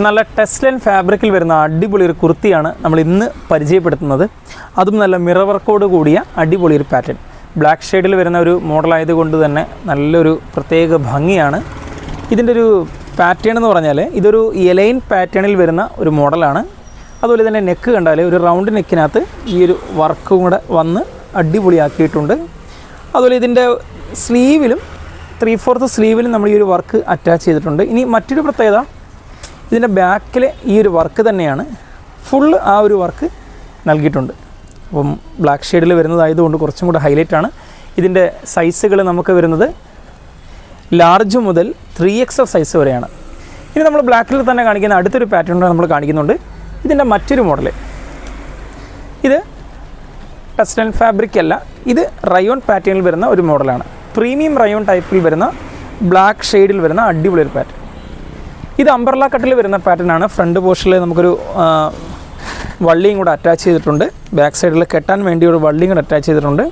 നല്ല ടെസ്ലൻ ഫാബ്രിക്കിൽ വരുന്ന അടിപൊളി ഒരു കുർത്തിയാണ് നമ്മൾ ഇന്ന് പരിചയപ്പെടുത്തുന്നത്. അതും നല്ല മിറർ വർക്കോട് കൂടിയ അടിപൊളി ഒരു പാറ്റേൺ. ബ്ലാക്ക് ഷെയ്ഡിൽ വരുന്ന ഒരു മോഡലായതുകൊണ്ട് തന്നെ നല്ലൊരു പ്രത്യേക ഭംഗിയാണ്. ഇതിന്റെ ഒരു പാറ്റേൺ എന്ന് പറഞ്ഞാൽ ഇതൊരു എലൈൻ പാറ്റേണിൽ വരുന്ന ഒരു മോഡലാണ് അതുപോലെ തന്നെ നെക്ക് കണ്ടാൽ ഒരു റൗണ്ട് നെക്കിനകത്ത് ഈ ഒരു വർക്കും കൂടെ വന്ന് അടിപൊളിയാക്കിയിട്ടുണ്ട്. അതുപോലെ ഇതിന്റെ സ്ലീവിലും ത്രീ ഫോർത്ത് സ്ലീവിലും നമ്മൾ ഈ ഒരു വർക്ക് അറ്റാച്ച് ചെയ്തിട്ടുണ്ട്. ഇനി മറ്റൊരു പ്രത്യേകത ഇതിന്റെ ബാക്കിൽ ഈ ഒരു വർക്ക് തന്നെയാണ് ഫുള്ള് ആ ഒരു വർക്ക് നൽകിയിട്ടുണ്ട്. അപ്പം ബ്ലാക്ക് ഷെയ്ഡിൽ വരുന്നതായതുകൊണ്ട് കുറച്ചും കൂടെ ഹൈലൈറ്റ് ആണ്. ഇതിന്റെ സൈസുകൾ നമുക്ക് വരുന്നത് ലാർജ് മുതൽ ത്രീ എക്സൽ സൈസ് വരെയാണ്. ഇനി നമ്മൾ ബ്ലാക്കിൽ തന്നെ കാണിക്കുന്ന അടുത്തൊരു പാറ്റേൺ നമ്മൾ കാണിക്കുന്നുണ്ട്. ഇതിന്റെ മറ്റൊരു മോഡൽ ഇത് ടെക്സ്റ്റൈൽ ഫാബ്രിക് അല്ല ഇത് റയോൺ പാറ്റേണിൽ വരുന്ന ഒരു മോഡലാണ് പ്രീമിയം റയോൺ ടൈപ്പിൽ വരുന്ന ബ്ലാക്ക് ഷെയ്ഡിൽ വരുന്ന അടിപൊളി ഒരു പാറ്റേൺ ഇത് അംബർല കട്ടിൽ വരുന്ന പാറ്റേണാണ് ഫ്രണ്ട് പോർഷനിൽ നമുക്കൊരു വള്ളിയും കൂടെ അറ്റാച്ച് ചെയ്തിട്ടുണ്ട്. ബാക്ക് സൈഡിൽ കെട്ടാൻ വേണ്ടി ഒരു വള്ളിയും കൂടെ അറ്റാച്ച് ചെയ്തിട്ടുണ്ട്.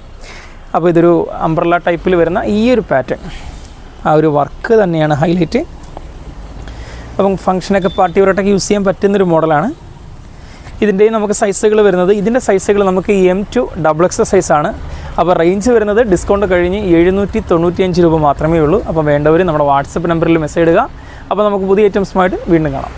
അപ്പോൾ ഇതൊരു അംബ്രല്ല ടൈപ്പിൽ വരുന്ന ഈ ഒരു പാറ്റേൺ ആ ഒരു വർക്ക് തന്നെയാണ് ഹൈലൈറ്റ് അപ്പം ഫംഗ്ഷനൊക്കെ പാർട്ടി വരട്ടൊക്കെ യൂസ് ചെയ്യാൻ പറ്റുന്നൊരു മോഡലാണ് ഇതിന്റെയും നമുക്ക് സൈസുകൾ വരുന്നത്. ഇതിന്റെ സൈസുകൾ നമുക്ക് എം ടു ഡബിൾ എക്സ് സൈസാണ് അപ്പോൾ റേഞ്ച് വരുന്നത് ഡിസ്കൗണ്ട് കഴിഞ്ഞ് എഴുന്നൂറ്റി തൊണ്ണൂറ്റിയഞ്ച് രൂപ മാത്രമേ ഉള്ളൂ. അപ്പോൾ വേണ്ടവർ നമ്മുടെ വാട്സപ്പ് നമ്പറിൽ മെസ്സേജ് ഇടുക. അപ്പോൾ നമുക്ക് പുതിയ ഐറ്റംസുമായിട്ട് വീണ്ടും കാണാം.